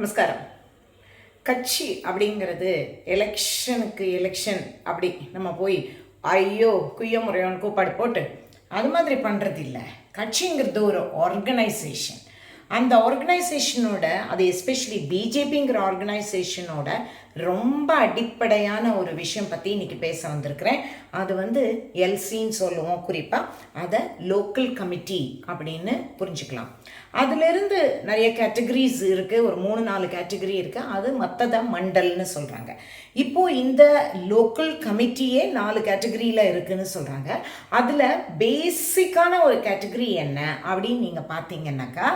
நமஸ்காரம். கட்சி அப்படிங்கிறது எலெக்ஷனுக்கு எலெக்ஷன் அப்படி நம்ம போய் ஐயோ குய்ய முறையோன்னு கூப்பாடு போட்டு அது மாதிரி பண்ணுறது இல்லை. கட்சிங்கிறது ஒரு ஆர்கனைசேஷன் அந்த ஆர்கனைசேஷனோட அது எஸ்பெஷலி பிஜேபிங்கிற ஆர்கனைசேஷனோட ரொம்ப அடிப்படையான ஒரு விஷயம் பற்றி இன்னைக்கு பேச வந்திருக்கிறேன். அது வந்து எல்சின்னு சொல்லுவோம் குறிப்பாக அதை லோக்கல் கமிட்டி அப்படின்னு புரிஞ்சுக்கலாம். அதுலேருந்து நிறைய கேட்டகரிஸ் இருக்குது ஒரு மூணு நாலு கேட்டகரி இருக்குது அது மற்றதை மண்டல்னு சொல்கிறாங்க இப்போது இந்த லோக்கல் கமிட்டியே நாலு கேட்டகரியில் இருக்குதுன்னு சொல்கிறாங்க அதில் பேசிக்கான ஒரு கேட்டகரி என்ன அப்படின்னு நீங்கள் பார்த்தீங்கன்னாக்கா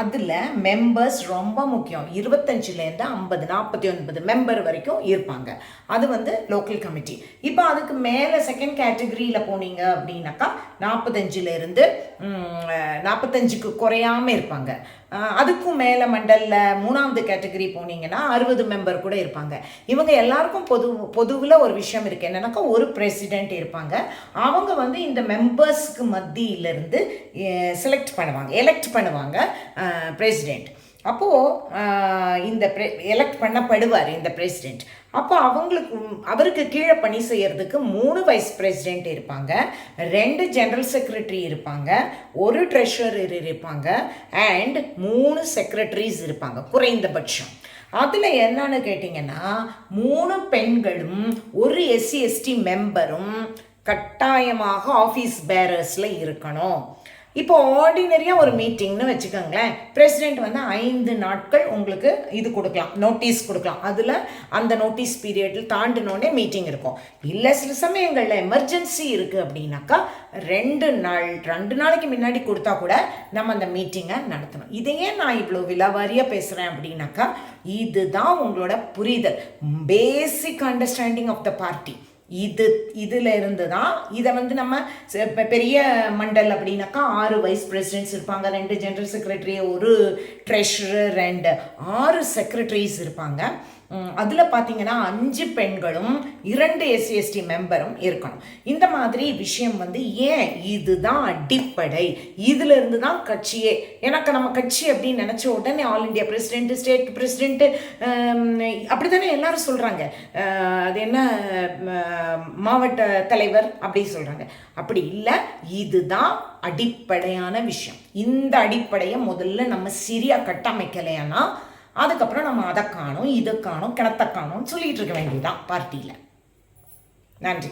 அதில் மெம்பர்ஸ் ரொம்ப முக்கியம். இருபத்தஞ்சிலேருந்து ஐம்பது நாற்பத்தி ஒன்பது மெம்பர் வரைக்கும் இருப்பாங்க. அது வந்து லோக்கல் கமிட்டி இப்போ அதுக்கு மேலே செகண்ட் கேட்டகரியில் போனீங்க அப்படின்னாக்கா நாற்பத்தஞ்சிலேருந்து நாற்பத்தஞ்சுக்கு குறையாமல் இருப்பாங்க. அதுக்கும் மேலே மண்டலில் மூணாவது கேட்டகரி போனீங்கன்னா அறுபது மெம்பர் கூட இருப்பாங்க. இவங்க எல்லாருக்கும் பொது பொதுவில் ஒரு விஷயம் இருக்குது என்னன்னாக்கா ஒரு பிரசிடென்ட் இருப்பாங்க. அவங்க வந்து இந்த மெம்பர்ஸ்க்கு மத்தியிலிருந்து செலக்ட் பண்ணுவாங்க எலெக்ட் பண்ணுவாங்க பிரசிடென்ட் அப்போது இந்த ப்ரெ எலெக்ட் பண்ணப்படுவார் இந்த பிரசிடெண்ட் அப்போ அவங்களுக்கு அவருக்கு கீழே பணி செய்கிறதுக்கு மூணு வைஸ் பிரசிடெண்ட் இருப்பாங்க. ரெண்டு ஜெனரல் செக்ரட்டரி இருப்பாங்க. ஒரு ட்ரெஷரர் இருப்பாங்க. அண்ட் மூணு செக்ரட்டரிஸ் இருப்பாங்க குறைந்தபட்சம். அதில் என்னன்னு கேட்டிங்கன்னா மூணு பெண்களும் ஒரு எஸ்சி எஸ்டி மெம்பரும் கட்டாயமாக ஆஃபீஸ் பேரர்ஸில் இருக்கணும். இப்போ ஆர்டினரியாக ஒரு மீட்டிங்னு வச்சுக்கோங்களேன். பிரசிடெண்ட் வந்து ஐந்து நாட்கள் உங்களுக்கு இது கொடுக்கலாம். நோட்டீஸ் கொடுக்கலாம். அதில் அந்த நோட்டீஸ் பீரியடில் தாண்டினோடனே மீட்டிங் இருக்கும். இல்லை சில சமயங்களில் எமர்ஜென்சி இருக்குது அப்படின்னாக்கா ரெண்டு நாள் ரெண்டு நாளைக்கு முன்னாடி கொடுத்தா கூட நம்ம அந்த மீட்டிங்கை நடத்தணும். இதையே நான் இவ்வளோ விலாவாரியாக பேசுகிறேன் அப்படின்னாக்கா இதுதான் உங்களோட புரிதல். Basic understanding of the party இது இதில் இருந்து தான் இதை வந்து நம்ம இப்போ பெரிய மண்டல் அப்படின்னாக்கா ஆறு வைஸ் பிரசிடென்ட்ஸ் இருப்பாங்க. ரெண்டு ஜென்ரல் செக்ரட்டரி ஒரு ட்ரெஷரர் ரெண்டு ஆறு செக்ரட்டரிஸ் இருப்பாங்க. அதில் பார்த்தீங்கன்னா அஞ்சு பெண்களும் இரண்டு எஸ்சிஎஸ்டி மெம்பரும் இருக்கணும். இந்த மாதிரி விஷயம் வந்து ஏன் இதுதான் அடிப்படை? இதுலேருந்து தான் கட்சியே. எனக்கு நம்ம கட்சி அப்படின்னு நினச்ச உடனே all India president state president அப்படி தானே எல்லாரும் சொல்கிறாங்க அது என்ன மாவட்ட தலைவர் அப்படி சொல்கிறாங்க அப்படி இல்லை இதுதான் அடிப்படையான விஷயம். இந்த அடிப்படையை முதல்ல நம்ம சரியாக கட்டமைக்கலையானா அதுக்கப்புறம் நம்ம அதை காணும் இதை காணும் கிணத்தை காணும்னு சொல்லிட்டு இருக்க வேண்டியதுதான் பார்ட்டியில். நன்றி.